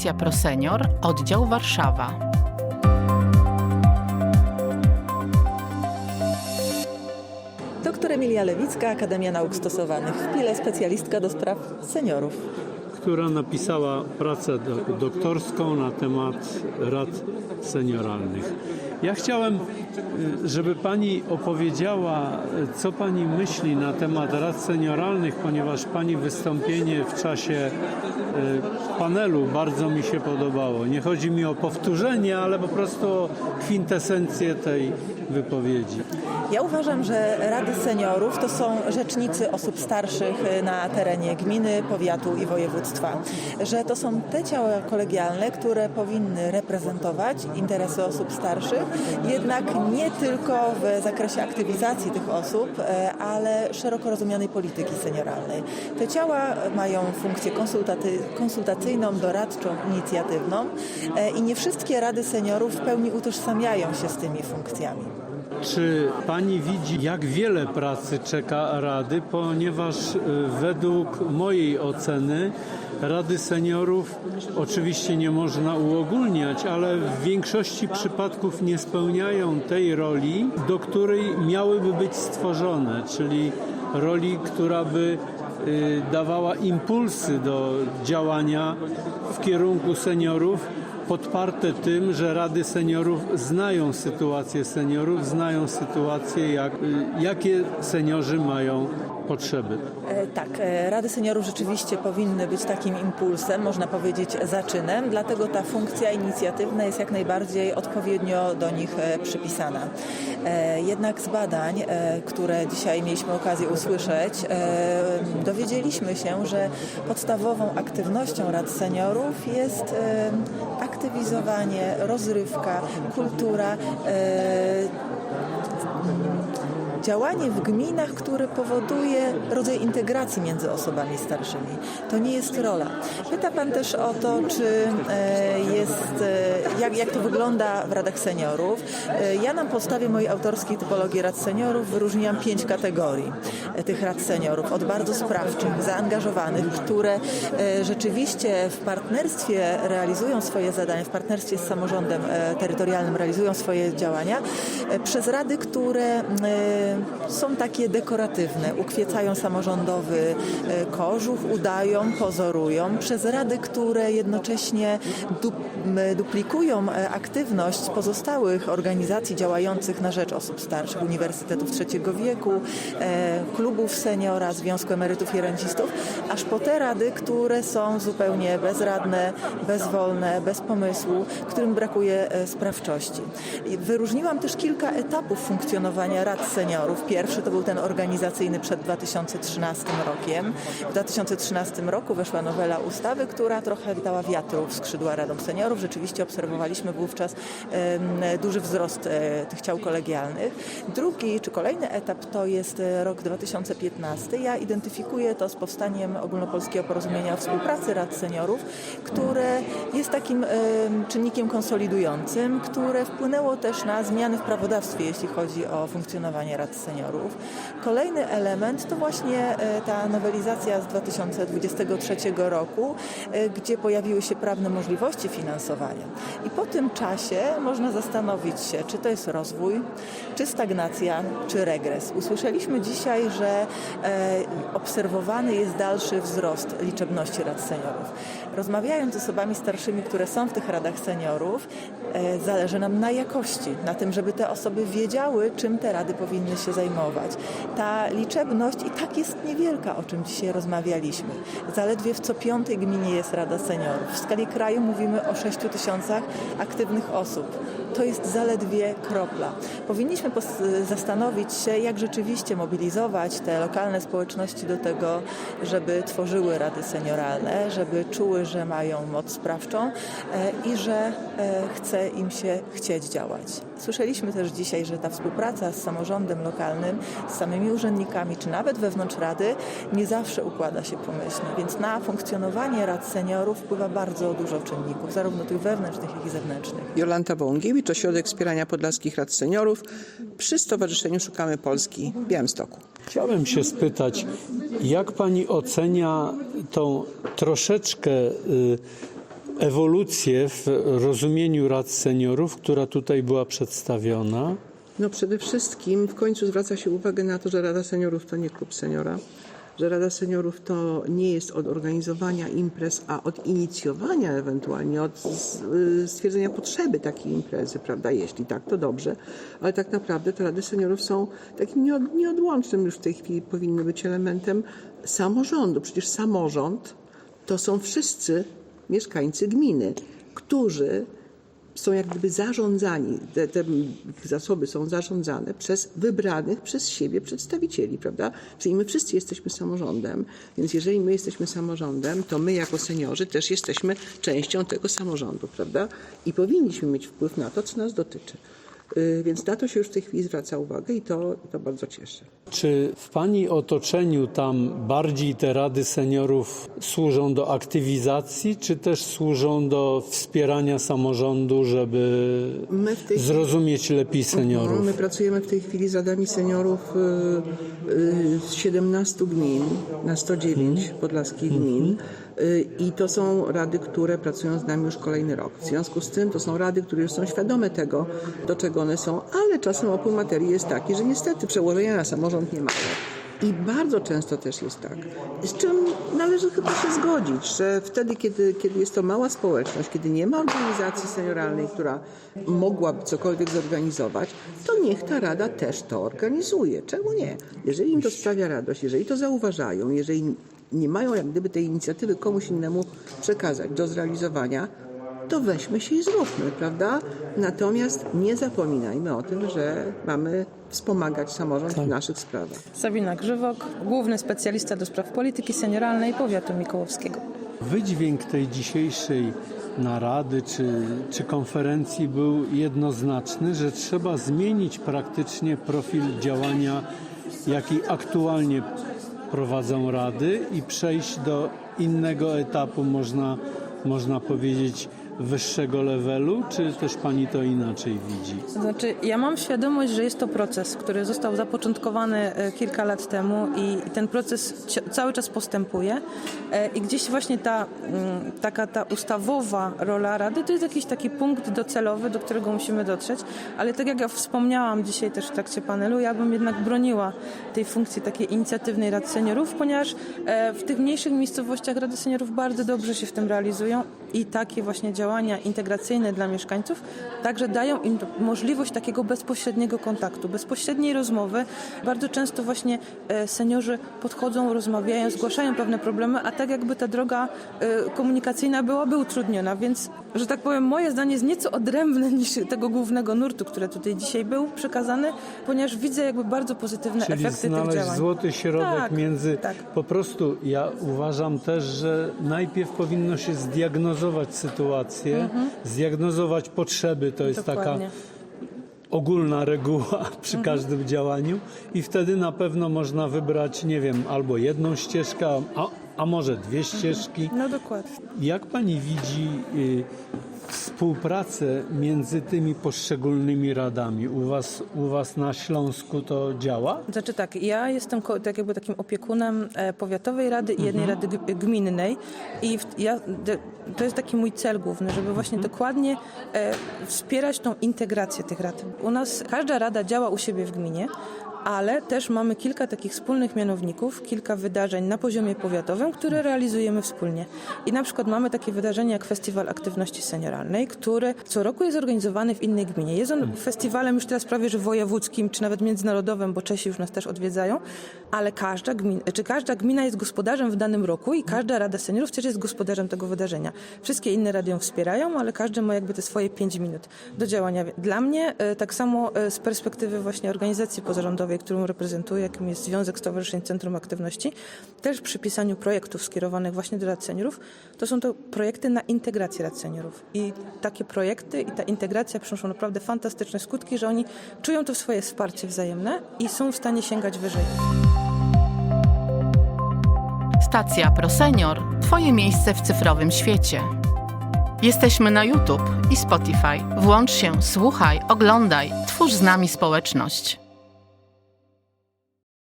Fundacja ProSenior, oddział Warszawa. Doktor Emilia Lewicka, Akademia Nauk Stosowanych w Pile, specjalistka do spraw seniorów. która napisała pracę do, doktorską na temat rad senioralnych. Ja chciałem, żeby Pani opowiedziała, co Pani myśli na temat rad senioralnych, ponieważ Pani wystąpienie w czasie y, panelu bardzo mi się podobało. Nie chodzi mi o powtórzenie, ale po prostu o kwintesencję tej wypowiedzi. Ja uważam, że Rady Seniorów to są rzecznicy osób starszych na terenie gminy, powiatu i województwa. Że to są te ciała kolegialne, które powinny reprezentować interesy osób starszych, jednak nie tylko w zakresie aktywizacji tych osób, e, ale szeroko rozumianej polityki senioralnej. Te ciała mają funkcję konsultaty- konsultacyjną, doradczą, inicjatywną e, i nie wszystkie Rady Seniorów w pełni utożsamiają się z tymi funkcjami. Czy pani widzi, jak wiele pracy czeka Rady, ponieważ y, według mojej oceny Rady Seniorów oczywiście nie można uogólniać, ale w większości przypadków nie spełniają tej roli, do której miałyby być stworzone, czyli roli, która by y, dawała impulsy do działania w kierunku seniorów podparte tym, że Rady Seniorów znają sytuację seniorów, znają sytuację, jak, y, jakie seniorzy mają potrzeby. E, Tak, e, Rady Seniorów rzeczywiście powinny być takim impulsem, można powiedzieć zaczynem, dlatego ta funkcja inicjatywna jest jak najbardziej odpowiednio do nich e, przypisana. Jednak z badań, które dzisiaj mieliśmy okazję usłyszeć, dowiedzieliśmy się, że podstawową aktywnością Rad Seniorów jest aktywizowanie, rozrywka, kultura, działanie w gminach, które powoduje rodzaj integracji między osobami starszymi. To nie jest rola. Pyta Pan też o to, czy e, jest, e, jak, jak to wygląda w Radach Seniorów. E, Ja na podstawie mojej autorskiej typologii Rad Seniorów wyróżniłam pięć kategorii tych Rad Seniorów. Od bardzo sprawczych, zaangażowanych, które rzeczywiście w partnerstwie realizują swoje zadania, w partnerstwie z samorządem terytorialnym realizują swoje działania, przez rady, które są takie dekoratywne, ukwiecają samorządowy e, kożuch, udają, pozorują, przez rady, które jednocześnie duplikują e, aktywność pozostałych organizacji działających na rzecz osób starszych, uniwersytetów trzeciego wieku, e, klubów seniora, Związku Emerytów i Rencistów, aż po te rady, które są zupełnie bezradne, bezwolne, bez pomysłu, którym brakuje sprawczości. Wyróżniłam też kilka etapów funkcjonowania rad seniorów. Pierwszy to był ten organizacyjny przed 2013 rokiem. W 2013 roku weszła nowela ustawy, która trochę dała wiatru w skrzydła radom seniorów. Rzeczywiście obserwowaliśmy wówczas duży wzrost e, tych ciał kolegialnych. Drugi czy kolejny etap to jest e, rok 2015. Ja identyfikuję to z powstaniem ogólnopolskiego porozumienia o współpracy rad seniorów, które jest takim em, czynnikiem konsolidującym, które wpłynęło też na zmiany w prawodawstwie, jeśli chodzi o funkcjonowanie rad seniorów. Kolejny element to właśnie e, ta nowelizacja z 2023 roku, e, gdzie pojawiły się prawne możliwości finansowania. I po tym czasie można zastanowić się, czy to jest rozwój, czy stagnacja, czy regres. Usłyszeliśmy dzisiaj, że e, obserwowany jest dalszy wzrost liczebności rad seniorów. Rozmawiając z osobami starszymi, które są w tych radach seniorów, zależy nam na jakości, na tym, żeby te osoby wiedziały, czym te rady powinny się zajmować. Ta liczebność i tak jest niewielka, o czym dzisiaj rozmawialiśmy. Zaledwie w co piątej gminie jest Rada Seniorów. W skali kraju mówimy o 6 tysiącach aktywnych osób. To jest zaledwie kropla. Powinniśmy zastanowić się, jak rzeczywiście mobilizować te lokalne społeczności do tego, żeby tworzyły rady senioralne, żeby czuły, że mają moc sprawczą e, i że e, chce im się chcieć działać. Słyszeliśmy też dzisiaj, że ta współpraca z samorządem lokalnym, z samymi urzędnikami, czy nawet wewnątrz rady, nie zawsze układa się pomyślnie, więc na funkcjonowanie rad seniorów wpływa bardzo dużo czynników, zarówno tych wewnętrznych, jak i zewnętrznych. Jolanta Wołągiewicz, Ośrodek Wspierania Podlaskich Rad Seniorów przy Stowarzyszeniu Szukamy Polski w Białymstoku. Chciałem się spytać, jak pani ocenia tą troszeczkę y, ewolucję w rozumieniu rad seniorów, która tutaj była przedstawiona. No przede wszystkim w końcu zwraca się uwagę na to, że Rada Seniorów to nie klub seniora, że Rada Seniorów to nie jest od organizowania imprez, a od inicjowania ewentualnie, od y, stwierdzenia potrzeby takiej imprezy, prawda? Jeśli tak, to dobrze, ale tak naprawdę te Rady Seniorów są takim nieod, nieodłącznym już w tej chwili powinny być elementem samorządu. Przecież samorząd to są wszyscy mieszkańcy gminy, którzy są jak gdyby zarządzani, te, te zasoby są zarządzane przez wybranych przez siebie przedstawicieli, prawda? Czyli my wszyscy jesteśmy samorządem, więc jeżeli my jesteśmy samorządem, to my jako seniorzy też jesteśmy częścią tego samorządu, prawda? I powinniśmy mieć wpływ na to, co nas dotyczy. Yy, Więc na to się już w tej chwili zwraca uwagę i to, to bardzo cieszy. Czy w Pani otoczeniu tam bardziej te rady seniorów służą do aktywizacji, czy też służą do wspierania samorządu, żeby zrozumieć lepiej seniorów? No, My pracujemy w tej chwili z radami seniorów y, y, z 17 gmin na 109 podlaskich gmin. Y, I to są rady, które pracują z nami już kolejny rok. W związku z tym to są rady, które już są świadome tego, do czego one są, ale czasem opór materii jest taki, że niestety przełożenia na samorząd nie mają. I bardzo często też jest tak, z czym należy chyba się zgodzić, że wtedy, kiedy, kiedy jest to mała społeczność, kiedy nie ma organizacji senioralnej, która mogłaby cokolwiek zorganizować, to niech ta rada też to organizuje. Czemu nie? Jeżeli im to sprawia radość, jeżeli to zauważają, jeżeli nie mają jak gdyby tej inicjatywy komuś innemu przekazać do zrealizowania, to weźmy się i zróbmy, prawda? Natomiast nie zapominajmy o tym, że mamy wspomagać samorząd w naszych sprawach. Sabina Grzywok, główny specjalista do spraw polityki senioralnej powiatu mikołowskiego. Wydźwięk tej dzisiejszej narady czy, czy konferencji był jednoznaczny, że trzeba zmienić praktycznie profil działania, jaki aktualnie prowadzą rady i przejść do innego etapu, można, można powiedzieć, wyższego levelu, czy też pani to inaczej widzi? Znaczy, ja mam świadomość, że jest to proces, który został zapoczątkowany e, kilka lat temu i ten proces cały czas postępuje. E, I gdzieś właśnie ta mm, taka ta ustawowa rola Rady to jest jakiś taki punkt docelowy, do którego musimy dotrzeć. Ale tak jak ja wspomniałam dzisiaj też w trakcie panelu, ja bym jednak broniła tej funkcji takiej inicjatywnej Rad Seniorów, ponieważ e, w tych mniejszych miejscowościach Rady Seniorów bardzo dobrze się w tym realizują i takie właśnie działania integracyjne dla mieszkańców także dają im możliwość takiego bezpośredniego kontaktu, bezpośredniej rozmowy. Bardzo często właśnie e, seniorzy podchodzą, rozmawiają, zgłaszają pewne problemy, a tak jakby ta droga e, komunikacyjna byłaby utrudniona, więc, że tak powiem, moje zdanie jest nieco odrębne niż tego głównego nurtu, który tutaj dzisiaj był przekazany, ponieważ widzę jakby bardzo pozytywne Czyli efekty tych działań. złoty środek Tak, między. tak. Po prostu ja uważam też, że najpierw powinno się zdiagnozować sytuację, zdiagnozować potrzeby. To jest taka Dokładnie. ogólna reguła przy Mhm. każdym działaniu i wtedy na pewno można wybrać, nie wiem, albo jedną ścieżkę, a, może dwie ścieżki. No dokładnie. Jak pani widzi y, współpracę między tymi poszczególnymi radami? U was, u was na Śląsku to działa? Znaczy tak, ja jestem ko- tak jakby takim opiekunem e, powiatowej rady i jednej rady g- gminnej i w, ja, to jest taki mój cel główny, żeby właśnie dokładnie e, wspierać tą integrację tych rad. U nas każda rada działa u siebie w gminie, ale też mamy kilka takich wspólnych mianowników, kilka wydarzeń na poziomie powiatowym, które realizujemy wspólnie. I na przykład mamy takie wydarzenie jak Festiwal Aktywności Senioralnej, który co roku jest organizowany w innej gminie. Jest on festiwalem już teraz prawie że wojewódzkim, czy nawet międzynarodowym, bo Czesi już nas też odwiedzają, ale każda gmina, czy każda gmina jest gospodarzem w danym roku i każda Rada Seniorów też jest gospodarzem tego wydarzenia. Wszystkie inne rady ją wspierają, ale każdy ma jakby te swoje 5 minut do działania. Dla mnie e, tak samo e, z perspektywy właśnie organizacji pozarządowej, którą reprezentuję, jakim jest Związek Stowarzyszeń Centrum Aktywności, też przy pisaniu projektów skierowanych właśnie do rad seniorów, to są to projekty na integrację rad seniorów. I takie projekty i ta integracja przynoszą naprawdę fantastyczne skutki, że oni czują to swoje wsparcie wzajemne i są w stanie sięgać wyżej. Stacja ProSenior – Twoje miejsce w cyfrowym świecie. Jesteśmy na YouTube i Spotify. Włącz się, słuchaj, oglądaj, twórz z nami społeczność.